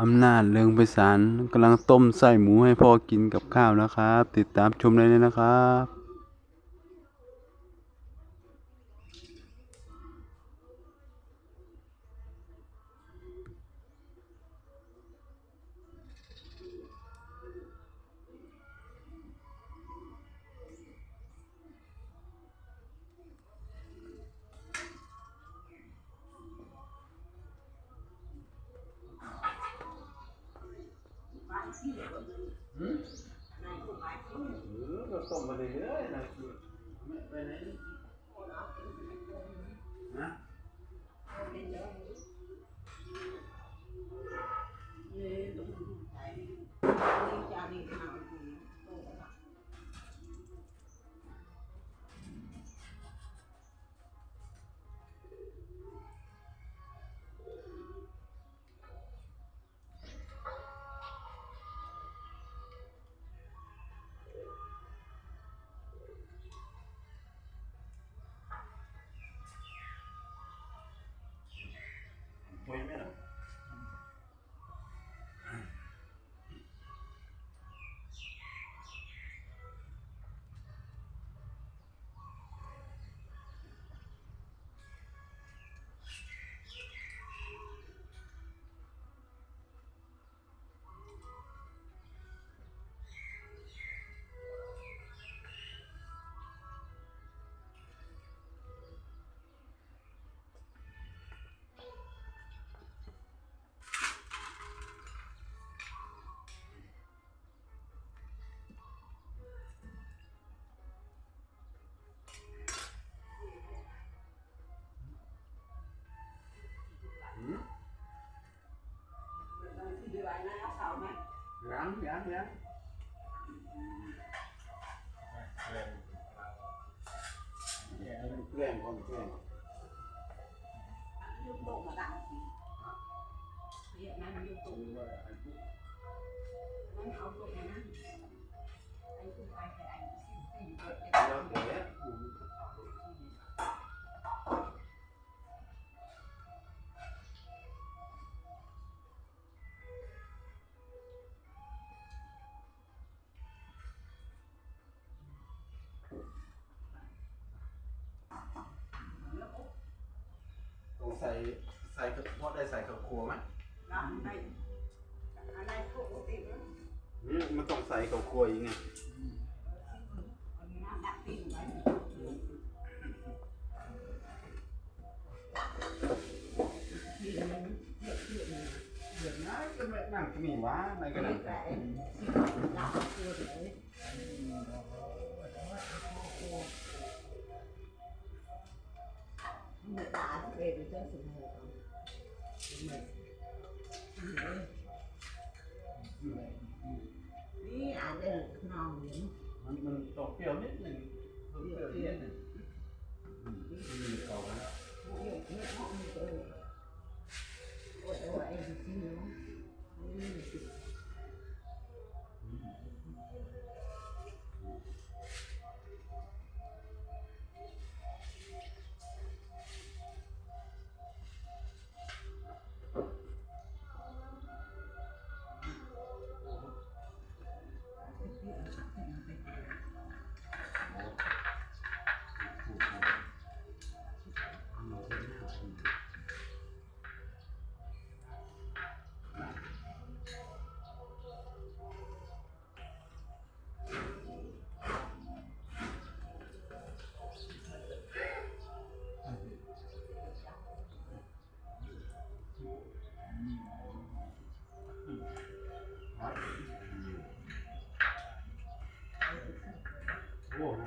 อำนาจเลืองไปศาลกำลังต้มไส้หมูให้พ่อกินกับข้าวนะครับ ติดตามชมได้เลยนะครับ ก็ต้มมาเรื่อยๆนะไปไหนนะ แล้ว ส่กระเพาะได้ใส่ข้าวครัวไหมนี่มันต้องใส่ข้าวครัวอีกไงเดือดนะก็ไม่นั่งก็มีวะอะไรก็นั่ง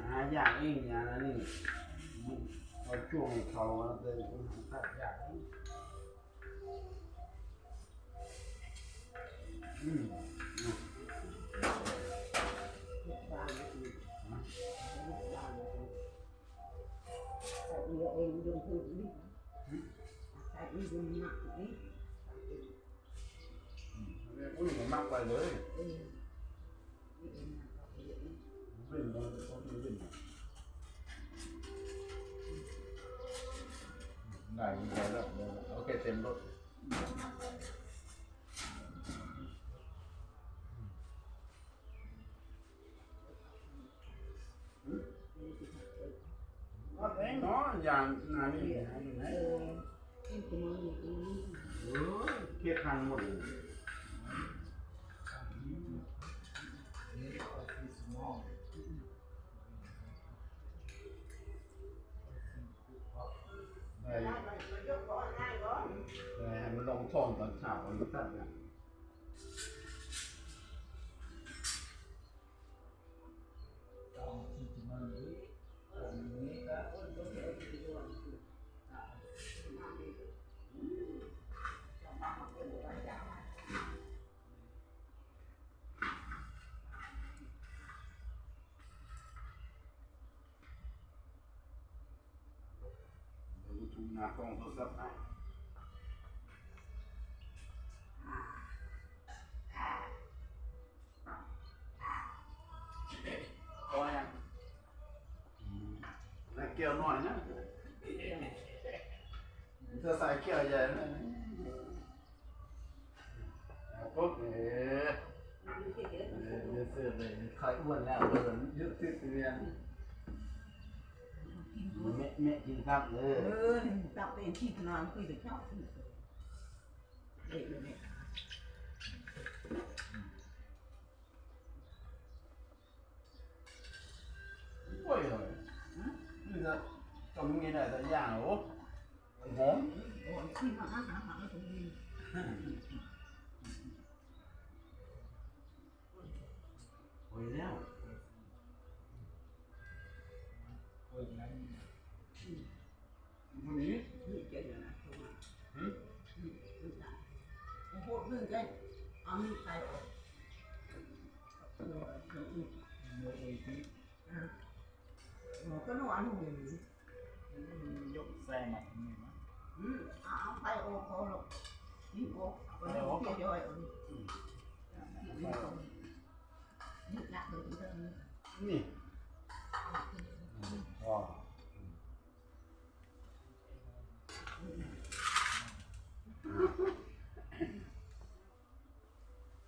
หายากเองอย่างนั้นนี่เอาช่วงเขาเลยหายากอืมอุ้ยมันมากไปเลย เล่นแล้วเขไม่ล้ยินไปแล้วโอเคเต็มรถก็เองเนาะอย่างนานี่ไหนเออเครียดทางหมดเลย เกี่ยวหญ่นะเอาปุ๊บเอ๊ะเอ๊ะเดี๋ยวเสื้อเลยใครอ้วนแล้วเดินยึดติดเรียน แม่แม่กินครับเลเอยอจับเป็นที่ขนอนคุยกับชอบเด็กเลยเนี่ยโอ้ยเฮ้ยนี่จะทำยังไงได้แต่อย่างโอ้หอมโอ้ยขึ้นมาหาหาหาตรงนี้โอ้ยแล้ว คนนี้นี่เจ๊เลยนะตัวมาหืมนี่นี่นะโอ้โหเรื่องเจ๊เอามีใครออกเออเดี๋ยวอีกอะโอ้ก็นอนอยู่อย่างนี้ยกแซงมาตรงนี้นะอืมเอาเอาไปโอ้โหหรอกนี่โอ้ก็เดี๋ยวเจ๊ย่อยเอานี่นี่ตรงนี่ละเลยที่ตรงนี้ นี่ว้าว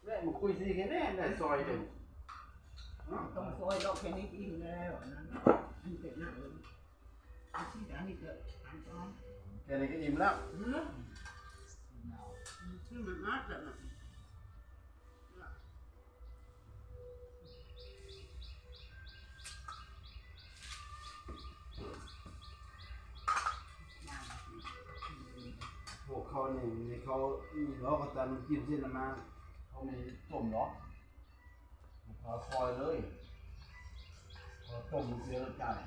แม่มาคุยสิแค่แน่ได้ซอยเดียวต้องซอยดอกแค่นี้กินแล้วนั่นอันเป็นหน้าเลยอันที่อันนี้เกิดอันตอนแค่นี้ก็อิ่มแล้วเนื้อที่มันนัดแล้วนะพวกเขาเนี่ยเขามีล้อกับตันกินเส้นมา เขามีต้มล้อพอคอยเลยพอต้มเสียแล้วจ่าย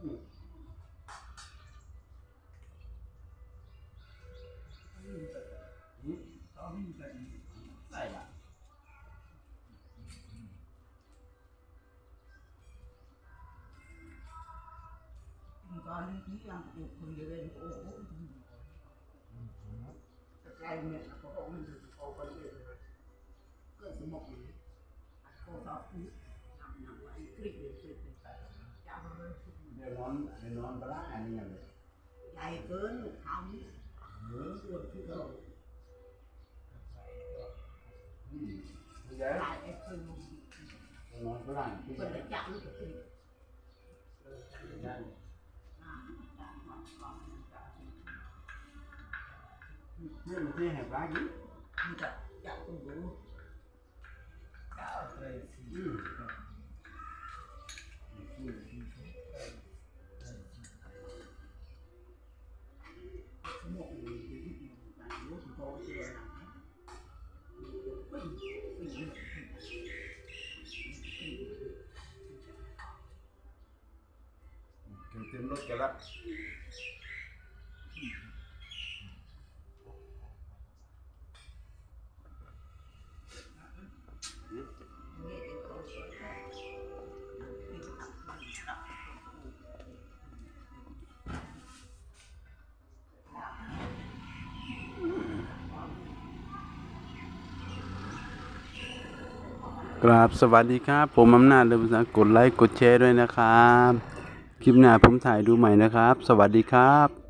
อืมอืมตอนนี้เป็นใส่ละตอนนี้ที่ยังอยู่คนเดียวเลยโอ้โหแต่ไกลเนี่ยเขาบอกมัน อยู่โอ้คนเดียวเลยก็สมองเลยเขาสอบนี้ทำอย่างไรคลิกเลยคลิกเลยจับเดี๋ยวนอนเดี๋ยวนอนปลาอันนี้เลยใหญ่เกินลูกเขานี่เออส่วนที่เราอืมใหญ่หลายไอ้คนนอนปลาร้าผู้คใหญ่นจะจับลูกคลิกนั่นอ่าจับมาก่อนจับนี่มันที่ให้ปลากินมันจะจับตรงนู้นเก้าเลยสี่อืมสมองเลยที่ต่าง รู้สึกโตเสียหนักปึ้งปึ้งเต็มเต็มรถกันละ กราบสวัสดีครับ ผมอำนาจเลยภาษากดไลค์กดแชร์ด้วยนะครับ คลิปหน้าผมถ่ายดูใหม่นะครับ สวัสดีครับ